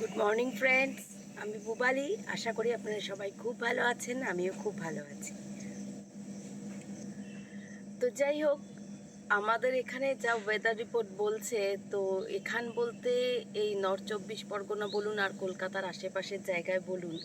Good morning friends আমি বুবালি। আশা করি আপনারা সবাই খুব ভালো আছেন, আমিও খুব ভালো আছি। তো যাই হোক, আমাদের এখানে যা ওয়েদার রিপোর্ট বলছে, তো এখান বলতে এই নর্থ চব্বিশ পরগনা বলুন আর কলকাতার আশেপাশের জায়গায় বলুন,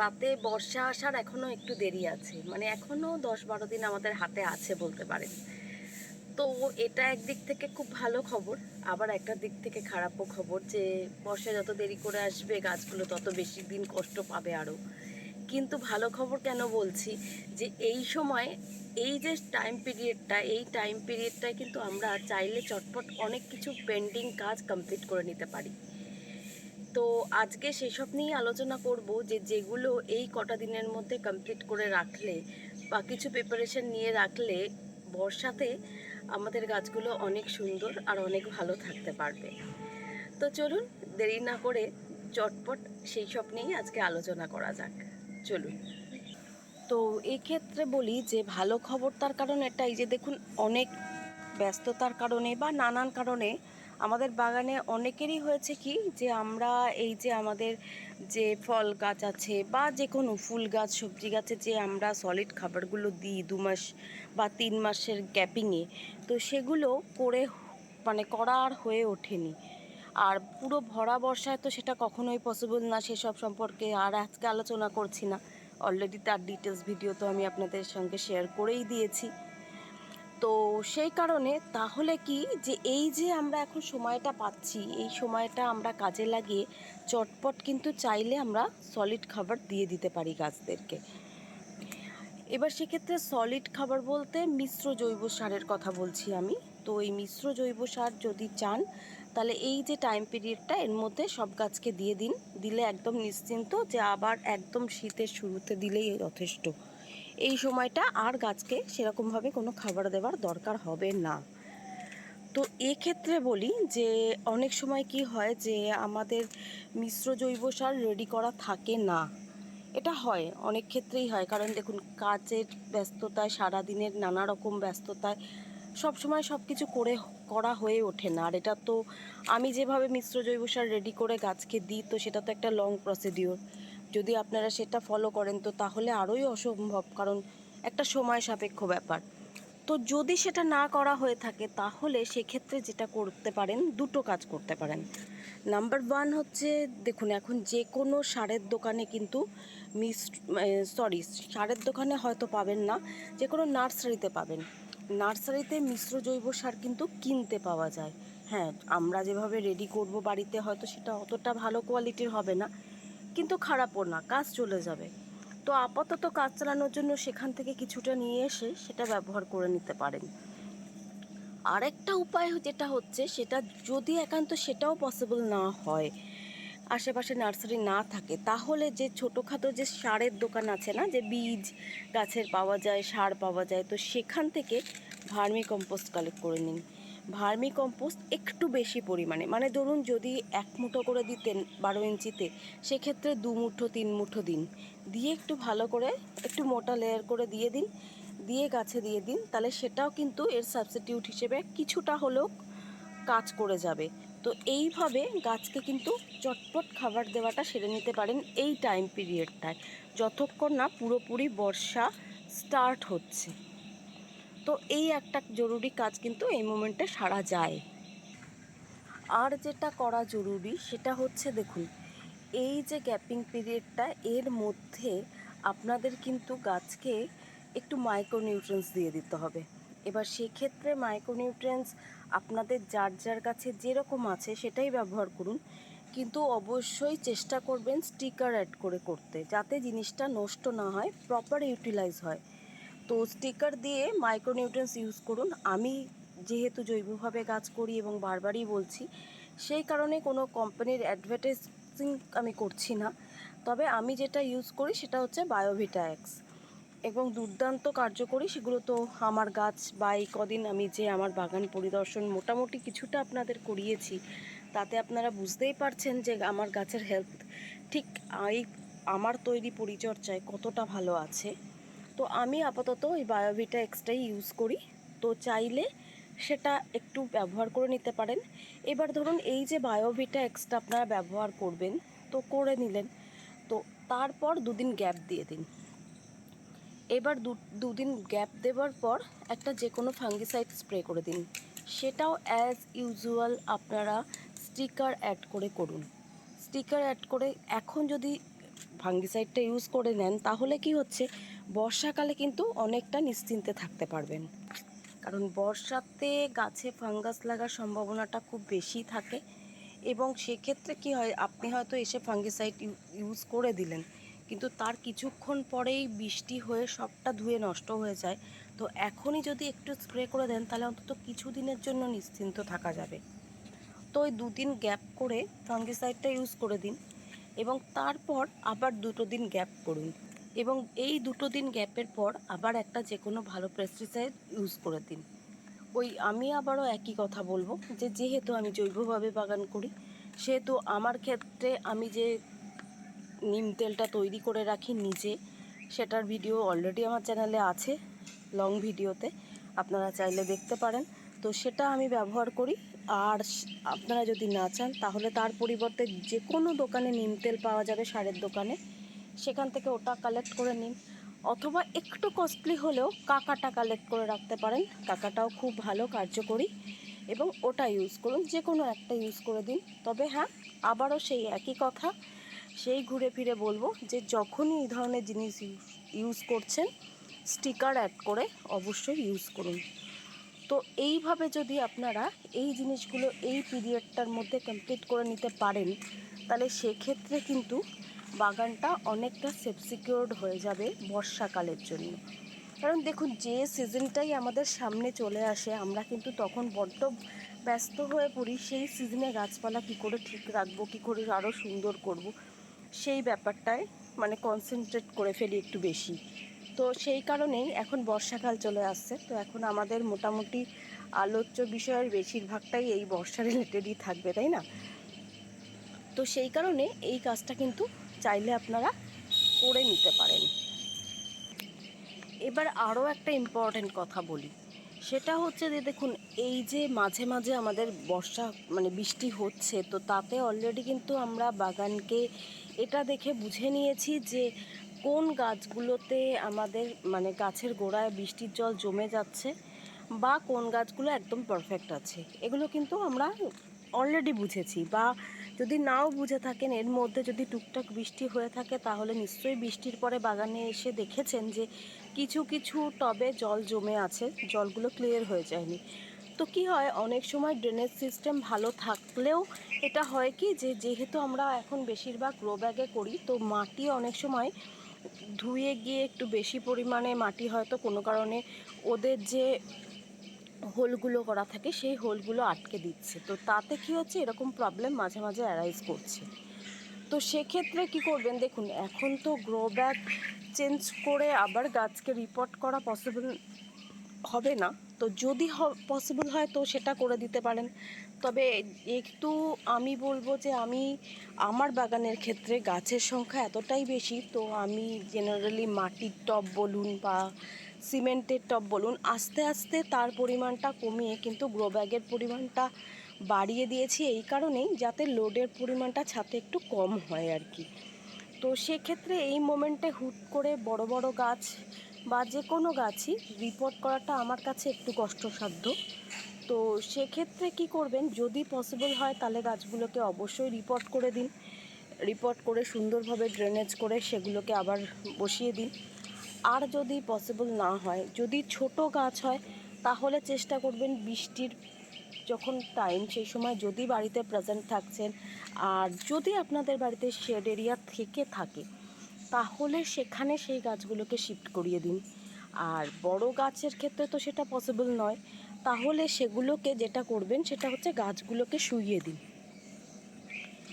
তাতে বর্ষা আসার এখনও একটু দেরি আছে। মানে এখনও দশ বারো দিন আমাদের হাতে আছে বলতে পারেন। তো এটা একদিক থেকে খুব ভালো খবর। আবার একটা দিক থেকে খারাপও খবর যে, বর্ষা যত দেরি করে আসবে, গাছগুলো তত বেশি দিন কষ্ট পাবে আরও। কিন্তু ভালো খবর কেন বলছি? যে এই সময়, এই যে টাইম পিরিয়ডটা এই টাইম পিরিয়ডটায় কিন্তু আমরা চাইলে চটপট অনেক কিছু পেন্ডিং কাজ কমপ্লিট করে নিতে পারি। তো আজকে সেসব নিয়ে আলোচনা করব যে, যেগুলো এই কটা দিনের মধ্যে কমপ্লিট করে রাখলে বা কিছু প্রিপারেশন নিয়ে রাখলে বর্ষাতে আমাদের গাছগুলো অনেক সুন্দর আর অনেক ভালো থাকতে পারবে। তো চলুন, দেরি না করে চটপট সেই সব নিয়েই আজকে আলোচনা করা যাক। চলুন। তো এক্ষেত্রে বলি যে, ভালো খবর তার কারণ এটাই যে, দেখুন, অনেক ব্যস্ততার কারণে বা নানান কারণে আমাদের বাগানে অনেকেরই হয়েছে কি যে আমরা এই যে আমাদের যে ফল গাছ আছে বা যে কোনো ফুল গাছ, সবজি গাছে যে আমরা সলিড খাবারগুলো দিই দু মাস বা তিন মাসের গ্যাপিংয়ে তো সেগুলো করে মানে করা আর হয়ে ওঠেনি। আর পুরো ভরা বর্ষায় তো সেটা কখনোই পসিবল না সেসব সম্পর্কে, আর আজকে আলোচনা করছি না। অলরেডি তার ডিটেলস ভিডিও তো আমি আপনাদের সঙ্গে শেয়ার করেই দিয়েছি। তো সেই কারণে তাহলে কি যে এই যে আমরা এখন সময়টা পাচ্ছি, এই সময়টা আমরা কাজে লাগিয়ে চটপট কিন্তু চাইলে আমরা সলিড খাবার দিয়ে দিতে পারি গাছদেরকে। এবার সেক্ষেত্রে সলিড খাবার বলতে মিশ্র জৈব সারের কথা বলছি আমি। তো এই মিশ্র জৈব সার যদি চান, তাহলে এই যে টাইম পিরিয়ডটা এর মধ্যে সব গাছকে দিয়ে দিন। দিলে একদম নিশ্চিন্ত যে আবার একদম শীতের শুরুতে দিলেই যথেষ্ট। এই সময়টা আর গাছকে সেরকমভাবে কোনো খাবার দেওয়ার দরকার হবে না। তো এক্ষেত্রে বলি যে, অনেক সময় কি হয় যে, আমাদের মিশ্র জৈব সার রেডি করা থাকে না। এটা হয়, অনেক ক্ষেত্রেই হয়। কারণ দেখুন, কাজের ব্যস্ততায়, সারাদিনের নানা রকম ব্যস্ততায় সব সময় সব কিছু করে করা হয়ে ওঠে না। আর এটা তো আমি যেভাবে মিশ্র জৈব সার রেডি করে গাছকে দিই, তো সেটা তো একটা লং প্রসিডিওর যদি আপনারা সেটা ফলো করেন, তো তাহলে আরোই অসম্ভব, কারণ একটা সময় সাপেক্ষ ব্যাপার। তো যদি সেটা না করা হয়ে থাকে, তাহলে সেক্ষেত্রে যেটা করতে পারেন, দুটো কাজ করতে পারেন। নাম্বার ওয়ান হচ্ছে, দেখুন, এখন যে কোনো সারের দোকানে কিন্তু মিস সরি সারের দোকানে হয়তো পাবেন না, যে কোনো নার্সারিতে পাবেন। নার্সারিতে মিশ্র জৈব সার কিন্তু কিনতে পাওয়া যায়। হ্যাঁ আমরা যেভাবে রেডি করব বাড়িতে, হয়তো সেটা অতটা ভালো কোয়ালিটির হবে না। কিন্তু খারাপও না, কাজ চলে যাবে। তো আপাতত কাজ চালানোর জন্য সেখান থেকে কিছুটা নিয়ে এসে সেটা ব্যবহার করে নিতে পারেন। আরেকটা উপায় যেটা হচ্ছে, সেটা যদি একান্ত সেটাও পসিবল না হয়, আশেপাশে নার্সারি না থাকে, তাহলে যে ছোটোখাটো যে সারের দোকান আছে না, যে বীজ গাছের পাওয়া যায়, সার পাওয়া যায়, তো সেখান থেকে ভার্মি কম্পোস্ট কালেক্ট করে নিন। ভার্মি কম্পোস্ট একটু বেশি পরিমাণে। মানে ধরুন যদি এক মুঠো করে দিতেন বারো ইঞ্চিতে, সেক্ষেত্রে দু মুঠো, তিন মুঠো দিন। দিয়ে একটু ভালো করে একটু মোটা লেয়ার করে দিয়ে দিন। দিয়ে গাছে দিয়ে দিন, তাহলে সেটাও কিন্তু এর সাবস্টিটিউট হিসেবে কিছুটা হলেও কাজ করে যাবে। তো এইভাবে গাছকে কিন্তু চটপট খাবার দেওয়াটা সেরে নিতে পারেন এই টাইম পিরিয়ডটায় যতক্ষণ না পুরোপুরি বর্ষা স্টার্ট হচ্ছে। তো এই একটা জরুরি কাজ কিন্তু এই মোমেন্টে সারা যায়। আর যেটা করা জরুরি সেটা হচ্ছে দেখুন, এই যে গ্যাপিং পিরিয়ডটা এর মধ্যে আপনাদের কিন্তু গাছকে একটু মাইক্রোনিউট্রেন্স দিয়ে দিতে হবে। এবার সেক্ষেত্রে মাইক্রোনিউট্রেন্স আপনাদের যার যার কাছে যেরকম আছে সেটাই ব্যবহার করুন। কিন্তু অবশ্যই চেষ্টা করবেন স্টিকার অ্যাড করে করতে, যাতে জিনিসটা নষ্ট না হয়, প্রপার ইউটিলাইজ হয়। তো স্টিকার দিয়ে মাইক্রোনিউট্রেন্স ইউজ করুন। আমি যেহেতু জৈবভাবে কাজ করি এবং বারবারই বলছি, সেই কারণে কোনো কোম্পানির অ্যাডভার্টাইজিং আমি করছি না। তবে আমি যেটা ইউজ করি সেটা হচ্ছে বায়োভিটা এক্স এবং দুর্দান্ত কার্যকরী, সেগুলো তো আমার গাছ বা এই কদিন আমি যে আমার বাগান পরিদর্শন মোটামুটি কিছুটা আপনাদের করিয়েছি, তাতে আপনারা বুঝতেই পারছেন যে আমার গাছের হেলথ ঠিক এই আমার তৈরি পরিচর্যায় কতটা ভালো আছে। তো আমি আপাতত ওই বায়োভিটা এক্সট্রাই ইউজ করি। তো চাইলে সেটা একটু ব্যবহার করে নিতে পারেন। এবার ধরুন এই যে বায়োভিটা এক্সট্রা আপনারা ব্যবহার করবেন, তো করে নিলেন। তো তারপর দুদিন গ্যাপ দিয়ে দিন। এবার দু- দুদিন গ্যাপ দেওয়ার পর একটা যে কোনো ফাঙ্গিসাইড স্প্রে করে দিন। সেটাও অ্যাজ ইউজুয়াল আপনারা স্টিকার অ্যাড করে করুন। স্টিকার অ্যাড করে এখন যদি ফাঙ্গিসাইডটা ইউজ করে নেন, তাহলে কি হচ্ছে? বর্ষাকালে কিন্তু অনেকটা নিশ্চিন্তে থাকতে পারবেন। কারণ বর্ষাতে গাছে ফাঙ্গাস লাগার সম্ভাবনাটা খুব বেশি থাকে এবং সেক্ষেত্রে কি হয়, আপনি হয়তো এসে ফাঙ্গিসাইড ইউজ করে দিলেন, কিন্তু তার কিছুক্ষণ পরেই বৃষ্টি হয়ে সবটা ধুয়ে নষ্ট হয়ে যায়। তো এখনই যদি একটু স্প্রে করে দেন, তাহলে অন্তত কিছু দিনের জন্য নিশ্চিন্ত থাকা যাবে। তো ওই দুদিন গ্যাপ করে ফাঙ্গিসাইডটা ইউজ করে দিন এবং তারপর আবার দুটো দিন গ্যাপ করুন। এবং এই দুটো দিন গ্যাপের পর আবার একটা যে কোনো ভালো পেস্টিসাইড ইউজ করে দিন। ওই আমি আবারও একই কথা বলব যে যেহেতু আমি জৈবভাবে বাগান করি, সেহেতু আমার ক্ষেত্রে আমি যে নিম তেলটা তৈরি করে রাখি নিজে, সেটার ভিডিও অলরেডি আমার চ্যানেলে আছে লং ভিডিওতে আপনারা চাইলে দেখতে পারেন। তো সেটা আমি ব্যবহার করি, আর আপনারা যদি না চান, তাহলে তার পরিবর্তে যে কোনো দোকানে নিম তেল পাওয়া যাবে, সারের দোকানে। সেখান থেকে ওটা কালেক্ট করে নিন। অথবা একটু কস্টলি হলেও কাকাটা কালেক্ট করে রাখতে পারেন। কাকাটাও খুব ভালো, কার্যকরী। এবং ওটা ইউজ করুন যে কোনো একটা ইউজ করে দিন। তবে হ্যাঁ আবারও সেই একই কথা। সেই ঘুরে ফিরে বলব যে যখনই এই ধরনের জিনিস ইউজ করছেন স্টিকার অ্যাড করে অবশ্যই ইউজ করুন। তো এইভাবে যদি আপনারা এই জিনিসগুলো এই পিরিয়ডটার মধ্যে কমপ্লিট করে নিতে পারেন, তাহলে সেক্ষেত্রে কিন্তু বাগানটা অনেকটা সেফ সিকিউরড হয়ে যাবে বর্ষাকালের জন্য। কারণ দেখুন, যে সিজনটাই আমাদের সামনে চলে আসে, আমরা কিন্তু তখন বড্ড ব্যস্ত হয়ে পড়ি, সেই সিজনে গাছপালা কী করে ঠিক রাখব, কী করে আরও সুন্দর করব, সেই ব্যাপারটায় মানে কনসেন্ট্রেট করে ফেলি একটু বেশি। তো সেই কারণেই এখন বর্ষাকাল চলে আসছে, তো এখন আমাদের মোটামুটি আলোচ্য বিষয়ের বেশিরভাগটাই এই বর্ষা রিলেটেডই থাকবে, তাই না? তো সেই কারণে এই কাজটা কিন্তু চাইলে আপনারা করে নিতে পারেন। এবার আরও একটা ইম্পর্ট্যান্ট কথা বলি। সেটা হচ্ছে যে দেখুন, এই যে মাঝে মাঝে আমাদের বর্ষা মানে বৃষ্টি হচ্ছে, তো তাতে অলরেডি কিন্তু আমরা বাগানকে এটা দেখে বুঝে নিয়েছি যে কোন গাছগুলোতে আমাদের মানে গাছের গোড়ায় বৃষ্টির জল জমে যাচ্ছে বা কোন গাছগুলো একদম পারফেক্ট আছে। এগুলো কিন্তু আমরা অলরেডি বুঝেছি বা যদি নাও বুঝে থাকেন, এর মধ্যে যদি টুকটাক বৃষ্টি হয়ে থাকে, তাহলে নিশ্চয়ই বৃষ্টির পরে বাগানে এসে দেখেছেন যে কিছু কিছু টবে জল জমে আছে, জলগুলো ক্লিয়ার হয়ে যায়নি। তো কি হয়, অনেক সময় ড্রেনেজ সিস্টেম ভালো থাকলেও এটা হয় কি যে, যেহেতু আমরা এখন বেশিরভাগ গ্রো ব্যাগে করি, তো মাটি অনেক সময় ধুয়ে গিয়ে একটু বেশি পরিমাণে মাটি হয়তো কোনো কারণে ওদের যে হোলগুলো করা থাকে, সেই হোলগুলো আটকে দিচ্ছে। তো তাতে কি হচ্ছে? এরকম প্রবলেম মাঝে মাঝে অ্যারাইজ করছে। তো সেক্ষেত্রে কি করবেন? দেখুন, এখন তো গ্রো ব্যাগ চেঞ্জ করে আবার গাছকে রিপোর্ট করা পসিবল হবে না। তো যদি পসিবল হয় তো সেটা করে দিতে পারেন। তবে একটু আমি বলব যে আমি আমার বাগানের ক্ষেত্রে গাছের সংখ্যা এতটাই বেশি, তো আমি জেনারেলি মাটির টব বলুন বা সিমেন্টের টব বলুন, আস্তে আস্তে তার পরিমাণটা কমিয়ে কিন্তু গ্রো ব্যাগের পরিমাণটা বাড়িয়ে দিয়েছি। এই কারণেই যাতে লোডের পরিমাণটা ছাতে একটু কম হয় আর কি। তো সেক্ষেত্রে এই মোমেন্টে হুট করে বড় বড় গাছ বা যে কোনো গাছই রিপোর্ট করাটা আমার কাছে একটু কষ্টসাধ্য। তো সেক্ষেত্রে কি করবেন, যদি পসিবল হয় তাহলে গাছগুলোকে অবশ্যই রিপোর্ট করে দিন। রিপোর্ট করে সুন্দরভাবে ড্রেনেজ করে সেগুলোকে আবার বসিয়ে দিন। আর যদি পসিবল না হয়, যদি ছোট গাছ হয়, তাহলে চেষ্টা করবেন বৃষ্টির যখন টাইম সেই সময় যদি বাড়িতে প্রেজেন্ট থাকছেন আর যদি আপনাদের বাড়িতে শেড এরিয়া থেকে থাকে, তাহলে সেখানে সেই গাছগুলোকে শিফট করিয়ে দিন। আর বড় গাছের ক্ষেত্রে তো সেটা পসিবল নয়, তাহলে সেগুলোকে যেটা করবেন, সেটা হচ্ছে গাছগুলোকে শুইয়ে দিন।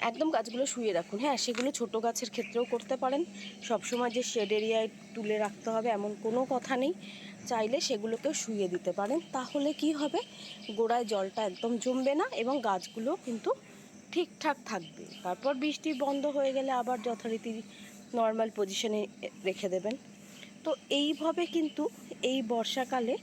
একদম গাছগুলো শুয়ে রাখুন। হ্যাঁ সেগুলো ছোট গাছের ক্ষেত্রেও করতে পারেন। সবসময় যে শেড এরিয়ায় তুলে রাখতে হবে এমন কোনো কথা নেই। চাইলে সেগুলোকেও শুয়ে দিতে পারেন। তাহলে কি হবে? গোড়ায় জলটা একদম জমবে না এবং গাছগুলো কিন্তু ঠিকঠাক থাকবে। তারপর বৃষ্টি বন্ধ হয়ে গেলে আবার যথারীতি নর্মাল পজিশনে রেখে দেবেন। তো এইভাবে কিন্তু এই বর্ষাকালে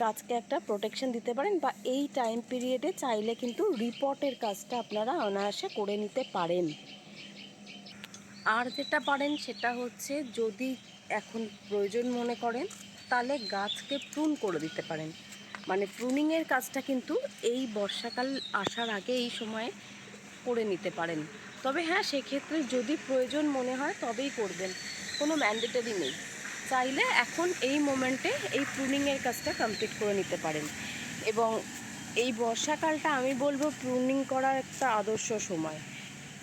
গাছকে একটা প্রোটেকশন দিতে পারেন বা এই টাইম পিরিয়ডে চাইলে কিন্তু রিপোর্টের কাজটা আপনারা অনায়াসে করে নিতে পারেন। আর যেটা পারেন সেটা হচ্ছে যদি এখন প্রয়োজন মনে করেন, তাহলে গাছকে প্রুন করে দিতে পারেন। মানে প্রুনিংয়ের কাজটা কিন্তু এই বর্ষাকাল আসার আগে এই সময়ে করে নিতে পারেন। তবে হ্যাঁ সেক্ষেত্রে যদি প্রয়োজন মনে হয় তবেই করবেন, কোনো ম্যান্ডেটরি নেই। চাইলে এখন এই মোমেন্টে এই প্রুনিংয়ের কাজটা কমপ্লিট করে নিতে পারেন। এবং এই বর্ষাকালটা আমি বলব প্রুনিং করার একটা আদর্শ সময়।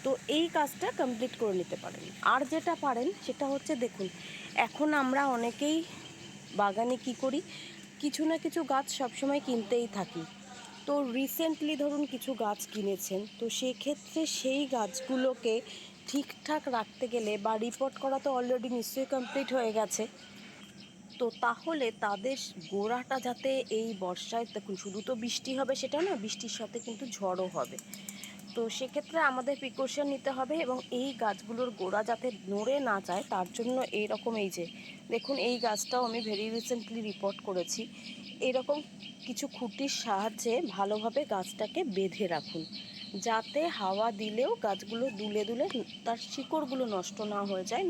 তো এই কাজটা কমপ্লিট করে নিতে পারেন। আর যেটা পারেন সেটা হচ্ছে দেখুন, এখন আমরা অনেকেই বাগানে কি করি, কিছু না কিছু গাছ সবসময় কিনতেই থাকি। তো রিসেন্টলি ধরুন কিছু গাছ কিনেছেন, তো সেক্ষেত্রে সেই গাছগুলোকে ঠিকঠাক রাখতে গেলে বা রিপোর্ট করা তো অলরেডি নিশ্চয়ই কমপ্লিট হয়ে গেছে। তো তাহলে তাদের গোড়াটা যাতে এই বর্ষায়, দেখুন শুধু তো বৃষ্টি হবে সেটা না, বৃষ্টির সাথে কিন্তু ঝড়ও হবে। তো সেক্ষেত্রে আমাদের প্রিকশন নিতে হবে এবং এই গাছগুলোর গোড়া যাতে নড়ে না যায়, তার জন্য এইরকম এই যে, দেখুন এই গাছটাও আমি ভেরি রিসেন্টলি রিপোর্ট করেছি। এরকম কিছু খুঁটির সাহায্যে ভালোভাবে গাছটাকে বেঁধে রাখুন। যাতে হাওয়া দিলেও গাছগুলো দুলে দুলে তার শিকড়গুলো নষ্ট না হয়ে যায়,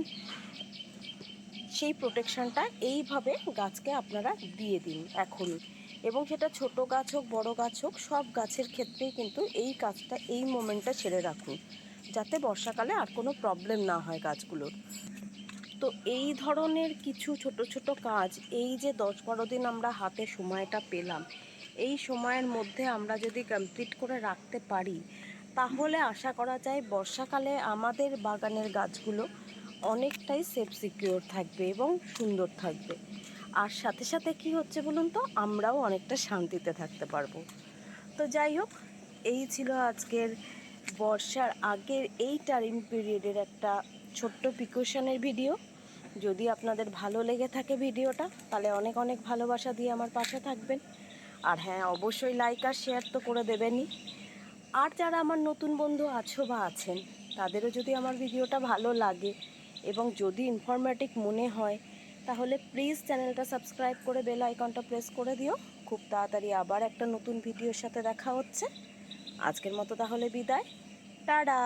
সেই প্রোটেকশনটা এইভাবে গাছকে আপনারা দিয়ে দিন এখন। এবং সেটা ছোট গাছ হোক, বড় গাছ হোক, সব গাছের ক্ষেত্রেই কিন্তু এই কাজটা, এই মোমেন্টটা ছেড়ে রাখুন। যাতে বর্ষাকালে আর কোনো প্রবলেম না হয় গাছগুলোর। তো এই ধরনের কিছু ছোট ছোট কাজ, এই যে দশ বারো দিন আমরা হাতে সময়টা পেলাম এই সময়ের মধ্যে আমরা যদি কমপ্লিট করে রাখতে পারি, তাহলে আশা করা যায় বর্ষাকালে আমাদের বাগানের গাছগুলো অনেকটাই সেফ সিকিওর থাকবে এবং সুন্দর থাকবে। আর সাথে সাথে কি হচ্ছে বলুন তো, আমরাও অনেকটা শান্তিতে থাকতে পারব। তো যাই হোক, এই ছিল আজকের বর্ষার আগের এই টাইম পিরিয়ডের একটা ছোট্ট প্রিকশনের ভিডিও যদি আপনাদের ভালো লেগে থাকে ভিডিওটা তাহলে অনেক অনেক ভালোবাসা দিয়ে আমার পাশে থাকবেন। আর হ্যাঁ অবশ্যই লাইক আর শেয়ার তো করে দেবেনই। আর যারা আমার নতুন বন্ধু আছো বা আছেন, তাদেরও যদি আমার ভিডিওটা ভালো লাগে এবং যদি ইনফরমেটিভ মনে হয়, তাহলে প্লিজ চ্যানেলটা সাবস্ক্রাইব করে বেল আইকনটা প্রেস করে দিও। খুব তাড়াতাড়ি আবার একটা নতুন ভিডিওর সাথে দেখা হচ্ছে। আজকের মতো তাহলে বিদায়। টাডা